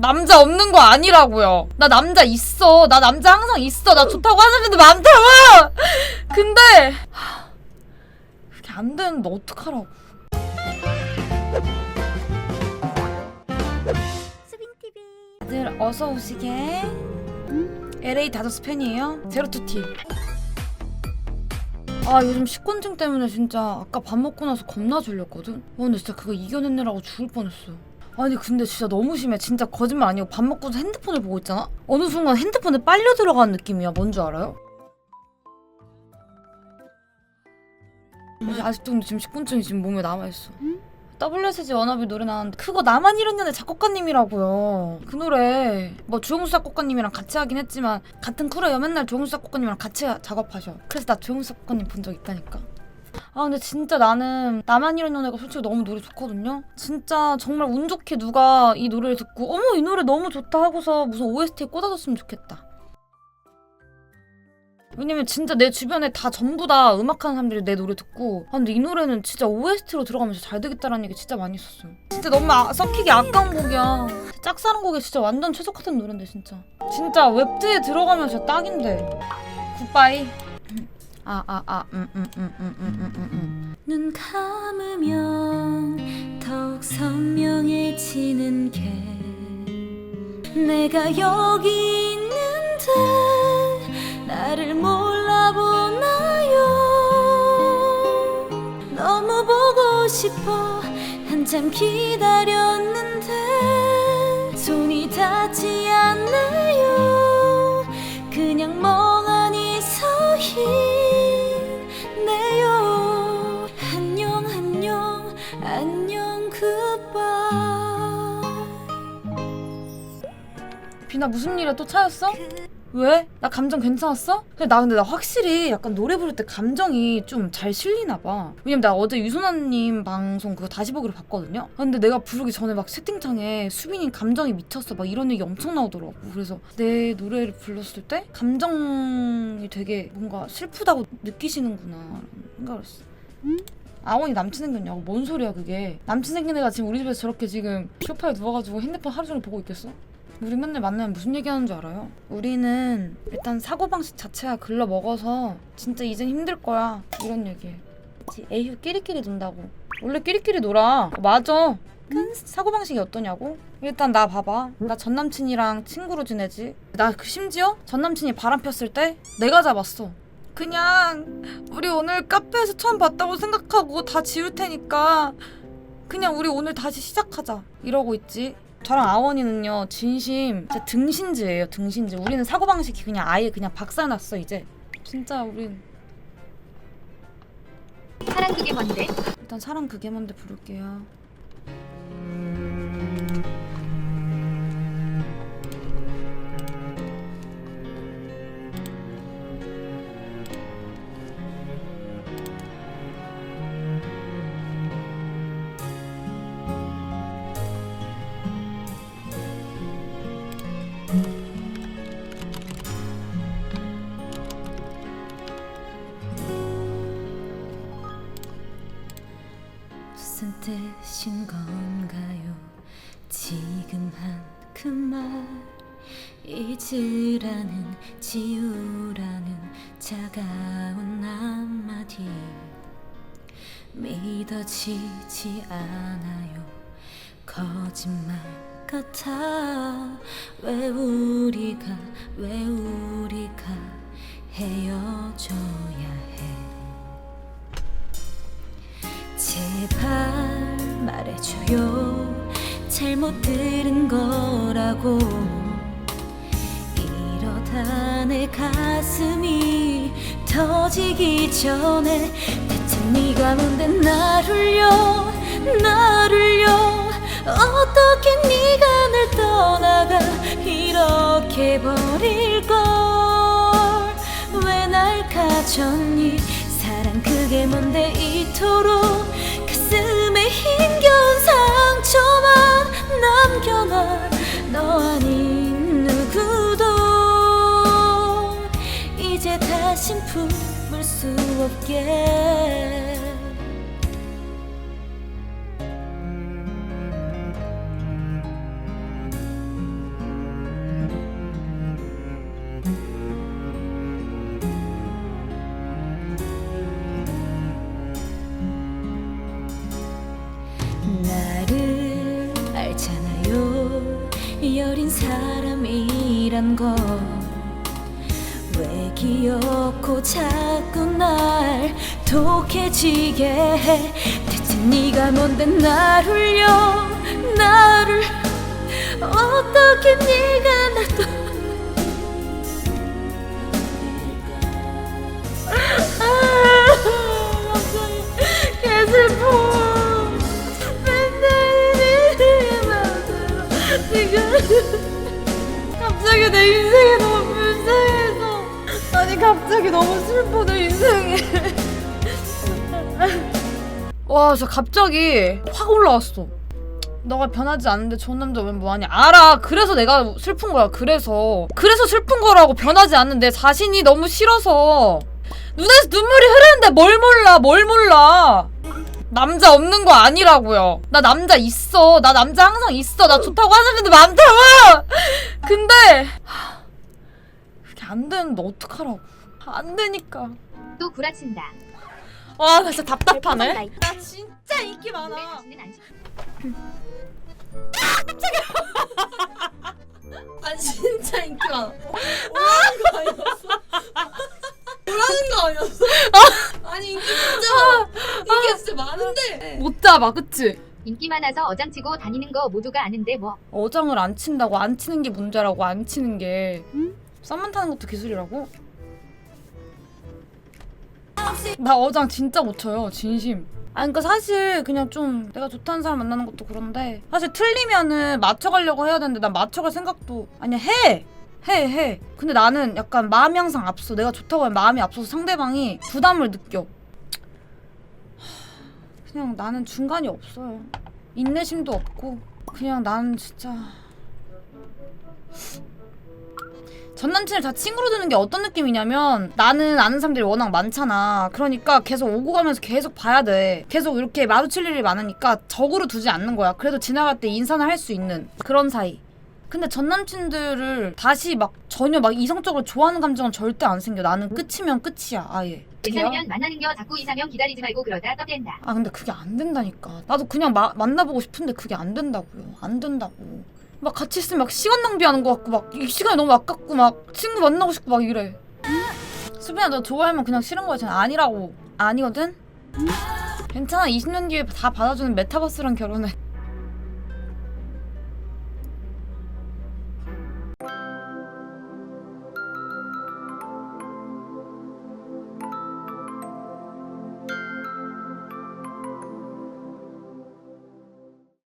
남자 없는 거 아니라고요. 나 남자 있어. 나 남자 항상 있어. 나 좋다고 하는 사람들 많다고. 근데 하, 그게 안 되는데 어떡하라고. 다들 어서 오시게. LA 다저스 팬이에요? 제로투티. 아 요즘 식곤증 때문에 진짜 아까 밥 먹고 나서 겁나 졸렸거든. 와 근데 진짜 그거 이겨내느라고 죽을 뻔했어. 아니 근데 진짜 너무 심해. 진짜 거짓말 아니고 밥 먹고서 핸드폰을 보고 있잖아. 어느 순간 핸드폰에 빨려 들어가는 느낌이야. 뭔지 알아요? 근데 아직도 근데 지금 식곤증이 지금 몸에 남아 있어. WSG 워너비 노래 나왔는데 그거 나만 이런 년의 작곡가님이라고요. 그 노래 뭐 주홍수 작곡가님이랑 같이 하긴 했지만 같은 크루에 맨날 주홍수 작곡가님이랑 같이 작업하셔. 그래서 나 주홍수 작곡가님 본 적 있다니까. 아 근데 진짜 나는 나만 이런 연애가 솔직히 너무 노래 좋거든요. 진짜 정말 운 좋게 누가 이 노래를 듣고 어머 이 노래 너무 좋다 하고서 무슨 OST에 꽂아줬으면 좋겠다. 왜냐면 진짜 내 주변에 다 전부 다 음악하는 사람들이 내 노래 듣고 아 근데 이 노래는 진짜 OST로 들어가면서 잘 되겠다라는 얘기 진짜 많이 있었어요. 진짜 너무 아, 썩히기 아까운 곡이야. 짝사랑 곡에 진짜 완전 최적화된 노래인데 진짜. 진짜 웹드에 들어가면 진짜 딱인데. 굿바이 아 아아음음 음 음 음 음 눈 감으면 더욱 선명해지는 게 내가 여기 있는데 나를 몰라보나요 너무 보고 싶어 한참 기다렸는데 손이 닿지 않나 나 무슨 일이야 또 차였어? 왜? 나 감정 괜찮았어? 근데 나 근데 나 확실히 약간 노래 부를 때 감정이 좀 잘 실리나 봐. 왜냐면 나 어제 유소나님 방송 그거 다시 보기로 봤거든요. 근데 내가 부르기 전에 막 채팅창에 수빈이 감정이 미쳤어 막 이런 얘기 엄청 나오더라고. 그래서 내 노래를 불렀을 때 감정이 되게 뭔가 슬프다고 느끼시는구나 생각을 했어. 아원이 남친 생겼냐고 뭔 소리야 그게 남친 생긴 애가 지금 우리 집에서 저렇게 지금 소파에 누워가지고 핸드폰 하루 종일 보고 있겠어? 우리 맨날 만나면 무슨 얘기하는 줄 알아요? 우리는 일단 사고방식 자체가 글러 먹어서 진짜 이젠 힘들 거야. 이런 그치? 에휴 끼리끼리 논다고. 원래 끼리끼리 놀아. 어, 맞아. 큰 사고방식이 어떠냐고? 일단 나 봐봐. 나 전남친이랑 친구로 지내지. 나 그 심지어 전남친이 바람 폈을 때 내가 잡았어. 그냥 우리 오늘 카페에서 처음 봤다고 생각하고 다 지울 테니까 그냥 우리 오늘 다시 시작하자. 이러고 있지 저랑 아원이는요 진심 진짜 등신즈예요 등신즈 우리는 사고방식이 그냥 아예 그냥 박살났어 이제. 진짜 우린. 사랑 그게 뭔데? 일단 사랑 그게 뭔데 부를게요 무슨 뜻인 건가요? 지금 한 그 말. 잊으라는 지우라는 차가운 한마디. 믿어지지 않아요. 거짓말 같아. 왜 우리가 왜 우리가 헤어져 못 들은 거라고. 이러다 내 가슴이 터지기 전에 대체 네가 뭔데 날 울려? 날 울려? 어떻게 네가 날 떠나가 이렇게 버릴 걸? 왜 날 가졌니? 사랑 그게 뭔데 이토록 가슴에 힘겨운 상처만 남겨놔. 너 아닌 누구도 이제 다신 품을 수 없게 여린 사람이란 걸 왜 기억고 자꾸 날 독해지게 해? 대체 네가 뭔데 날 울려? 나를 어떻게 네가 나도 갑자기 내 인생이 너무 불쌍해서 아니 갑자기 너무 슬퍼 내 인생이 와, 저 갑자기 확 올라왔어. 너가 변하지 않는데 좋은 남자 왜 뭐하냐? 알아. 그래서 내가 슬픈 거야. 그래서. 그래서 슬픈 거라고 변하지 않는 내 자신이 너무 싫어서. 눈에서 눈물이 흐르는데 뭘 몰라, 뭘 몰라. 남자 없는 거 아니라고요. 나 남자 있어. 나 남자 항상 있어. 나 좋다고 하는 사람들 많다고! 근데, 하, 그게 안 되는데 어떡하라고. 안 되니까. 또 구라친다. 와, 나 진짜 답답하네. 나 진짜 인기 많아. 아 진짜 인기 많아. 뭐라는 거 아니었어? 뭐라는 거 아니었어? 아니 인기 진짜 인기 진짜 많은데 못 잡아 그치? 인기 많아서 어장치고 다니는 거 모두가 아는데 뭐. 어장을 안 친다고 안 치는 게 문제라고 안 치는 게 썸만 타는 것도 기술이라고? 나 어장 진짜 못 쳐요 진심 아 그니까 사실 그냥 좀 내가 좋다는 사람 만나는 것도 그런데 사실 틀리면은 맞춰가려고 해야 되는데 난 맞춰갈 생각도 아니야 해! 해 해. 근데 나는 약간 마음이 항상 앞서 내가 좋다고 하면 마음이 앞서서 상대방이 부담을 느껴 그냥 나는 중간이 없어요 인내심도 없고 그냥 나는 진짜 전 남친을 다 친구로 두는 게 어떤 느낌이냐면 나는 아는 사람들이 워낙 많잖아. 그러니까 계속 오고 가면서 계속 봐야 돼. 계속 이렇게 마주칠 일이 많으니까 적으로 두지 않는 거야. 그래도 지나갈 때 인사는 할수 있는 그런 사이. 근데 전 남친들을 다시 막 전혀 막 이성적으로 좋아하는 감정은 절대 안 생겨. 나는 끝이면 끝이야. 아예. 괜찮으면 만나는 겨 자꾸 이상형 기다리지 말고 그러다 떠댄다. 아 근데 그게 안 된다니까. 나도 그냥 마, 만나보고 싶은데 그게 안 된다고요. 안 된다고. 막 같이 있으면 막 시간 낭비하는 것 같고 막 이 시간이 너무 아깝고 막 친구 만나고 싶고 막 이래. 수빈아 너 좋아하면 그냥 싫은 거야. 쟤는 아니라고. 아니거든? 괜찮아. 20년 뒤에 다 받아주는 메타버스랑 결혼해.